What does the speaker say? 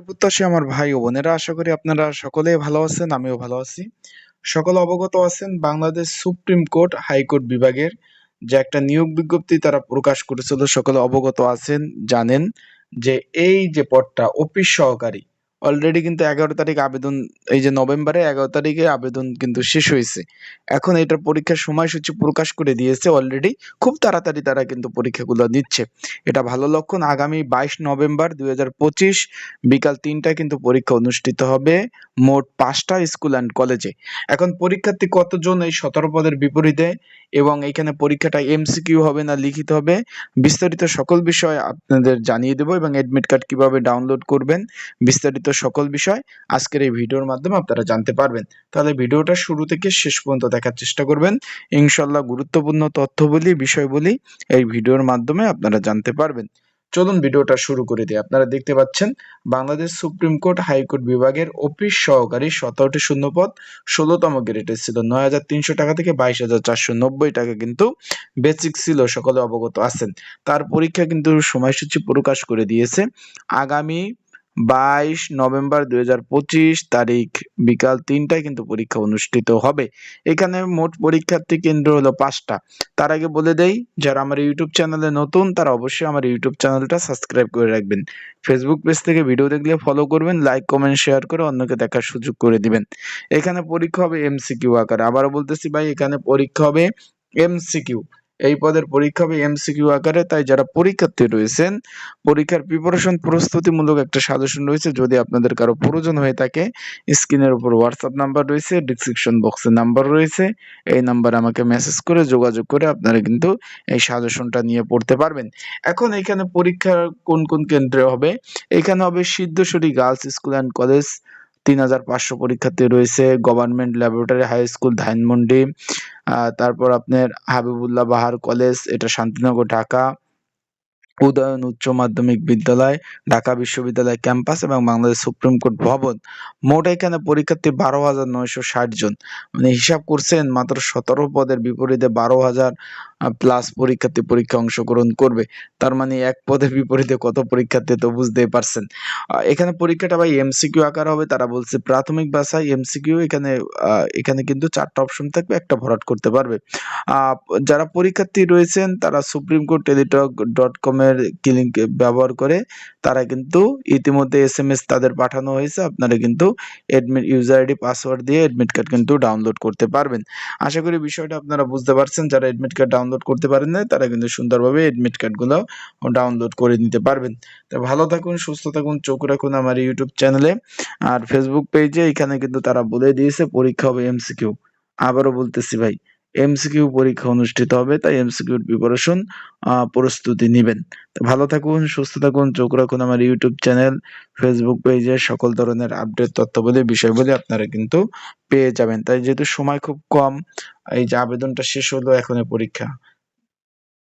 প্রত্যাশী আমার ভাই ও বোনেরা, আশা করি আপনারা সকলে ভালো আছেন, আমিও ভালো আছি। সকলে অবগত আছেন বাংলাদেশ সুপ্রিম কোর্ট হাইকোর্ট বিভাগের, যে একটা নিয়োগ বিজ্ঞপ্তি তারা প্রকাশ করেছিল, সকলে অবগত আছেন, জানেন যে এই যে পদটা অফিস সহকারী অলরেডি কিন্তু এগারো তারিখ আবেদন, এই যে নভেম্বরে এগারো তারিখে আবেদন কিন্তু শেষ হয়েছে। এখন এটার পরীক্ষার সময়সূচি প্রকাশ করে দিয়েছে অলরেডি খুব তাড়াতাড়ি তারা কিন্তু পরীক্ষাগুলো নিচ্ছে এটা ভালো লক্ষণ। আগামী বাইশ নভেম্বর দু হাজার পঁচিশ বিকাল তিনটায় কিন্তু পরীক্ষা অনুষ্ঠিত হবে মোট পাঁচটা স্কুল অ্যান্ড কলেজে এখন পরীক্ষার্থী কতজন এই সতেরো পদের বিপরীতে এবং এখানে পরীক্ষাটা এমসিকিউ হবে না লিখিত হবে, বিস্তারিত সকল বিষয় আপনাদের জানিয়ে দেবো এবং অ্যাডমিট কার্ড কীভাবে ডাউনলোড করবেন, বিস্তারিত সকল বিষয়। আজকের এই ভিডিওর মাধ্যমে আপনারা জানতে পারবেন। তাহলে ভিডিওটা শুরু থেকে শেষ পর্যন্ত দেখার চেষ্টা করবেন। ইনশাল্লাহ গুরুত্বপূর্ণ তথ্য বলি বিষয় বলি এই ভিডিওর মাধ্যমে আপনারা জানতে পারবেন। চলুন ভিডিওটা শুরু করে দিই। আপনারা দেখতে পাচ্ছেন, Bangladesh supreme court high court বিভাগের অফিস সহকারী সতেরোটি শূন্যপদ, ষোলোতম গ্রেডের ছিল নয় হাজার তিনশো টাকা থেকে বাইশ হাজার চারশো নব্বই টাকা কিন্তু বেসিক ছিল, সকলে অবগত আছেন। তার পরীক্ষা কিন্তু সময়সূচি প্রকাশ করে দিয়েছে। আগামী বাইশ নভেম্বর দু হাজার পঁচিশ তারিখ, বিকাল তিনটায় কিন্তু পরীক্ষা অনুষ্ঠিত হবে। এখানে মোট পরীক্ষার্থী কেন্দ্র হলো পাঁচটা। তার আগে বলে দেই, যারা আমার ইউটিউব চ্যানেলে নতুন, তারা অবশ্যই আমার ইউটিউব চ্যানেলটা সাবস্ক্রাইব করে রাখবেন। ফেসবুক পেজ থেকে ভিডিও দেখলে ফলো করবেন লাইক কমেন্ট শেয়ার করে অন্যকে দেখার সুযোগ করে দিবেন। এখানে পরীক্ষা হবে এমসিকিউ আকারে। আবারও বলতেছি ভাই, এখানে পরীক্ষা হবে এমসিকিউ এই পদের পরীক্ষা হবে এমসিকিউ আকারে, তাই যারা পরীক্ষার্থী রয়েছেন, পরীক্ষার প্রিপারেশন প্রস্তুতিমূলক একটা সাজেশন রয়েছে, যদি আপনাদের কারও প্রয়োজন হয়ে থাকে, স্ক্রিনের উপর হোয়াটসঅ্যাপ নাম্বার রয়েছে ডিসক্রিপশন বক্সে নাম্বার রয়েছে, এই নাম্বারে আমাকে মেসেজ করে যোগাযোগ করে আপনারা কিন্তু এই সাজেশনটা নিয়ে পড়তে পারবেন। এখন এখানে পরীক্ষা কোন কোন কেন্দ্রে হবে? এখানে হবে Siddheswari girls school and college তিন হাজার পাঁচশো পরীক্ষার্থী রয়েছে government laboratory high school Dhanmondi তারপর আপনার হাবিবুল্লাহ বাহার কলেজ এটা শান্তিনগর, ঢাকা। উদয়ন উচ্চ মাধ্যমিক বিদ্যালয়, ঢাকা বিশ্ববিদ্যালয় ক্যাম্পাস এবং বাংলাদেশ সুপ্রিম কোর্ট ভবন। মোট এখানে পরীক্ষার্থী বারো হাজার নয়শো ষাট জন। মানে হিসাব করছেন, মাত্র সতেরো পদের বিপরীতে বারো হাজার প্লাস পরীক্ষার্থী পরীক্ষা অংশগ্রহণ করবে। তার মানে এক পদের বিপরীতে কত পরীক্ষার্থী তো বুঝতেই পারছেন। এখানে পরীক্ষাটা ভাই এমসিকিউ আকার হবে, তারা বলছে প্রাথমিক ভাষায় এমসিকিউ এখানে এখানে কিন্তু চারটা অপশন থাকবে, একটা ভরাট করতে পারবে। যারা পরীক্ষার্থী রয়েছেন, তারা সুপ্রিম কোর্ট টেলিটক ডট কমের লিঙ্ক ব্যবহার করে তারা কিন্তু ইতিমধ্যে এস এম এস তাদের পাঠানো হয়েছে। আপনারা কিন্তু এডমিট ইউজার আইডি পাসওয়ার্ড দিয়ে এডমিট কার্ড কিন্তু ডাউনলোড করতে পারবেন। আশা করি বিষয়টা আপনারা বুঝতে পারছেন। যারা এডমিট কার্ড ডাউনলোড করতে পারেন না তারা কিন্তু সুন্দরভাবে এডমিট কার্ডগুলো ডাউনলোড করে নিতে পারবেন। তো ভালো থাকুন, সুস্থ থাকুন, চোখ রাখুন আমার ইউটিউব চ্যানেলে আর ফেসবুক পেজে এখানে কিন্তু তারা বলে দিয়েছে, পরীক্ষা হবে এমসিকিউ আবারও বলতেছি ভাই। এমসিকিউ পরীক্ষা অনুষ্ঠিত হবে, তাই এমসিকিউর প্রিপারেশন প্রস্তুতি নেবেন। ভালো থাকুন, সুস্থ থাকুন, চোখ রাখুন আমার ইউটিউব চ্যানেল ফেসবুক পেজে সকল ধরনের আপডেট তথ্য বলে বিষয় বলে আপনারা কিন্তু পেয়ে যাবেন। তাই যেহেতু সময় খুব কম, এই যে আবেদনটা শেষ হলো এখন পরীক্ষা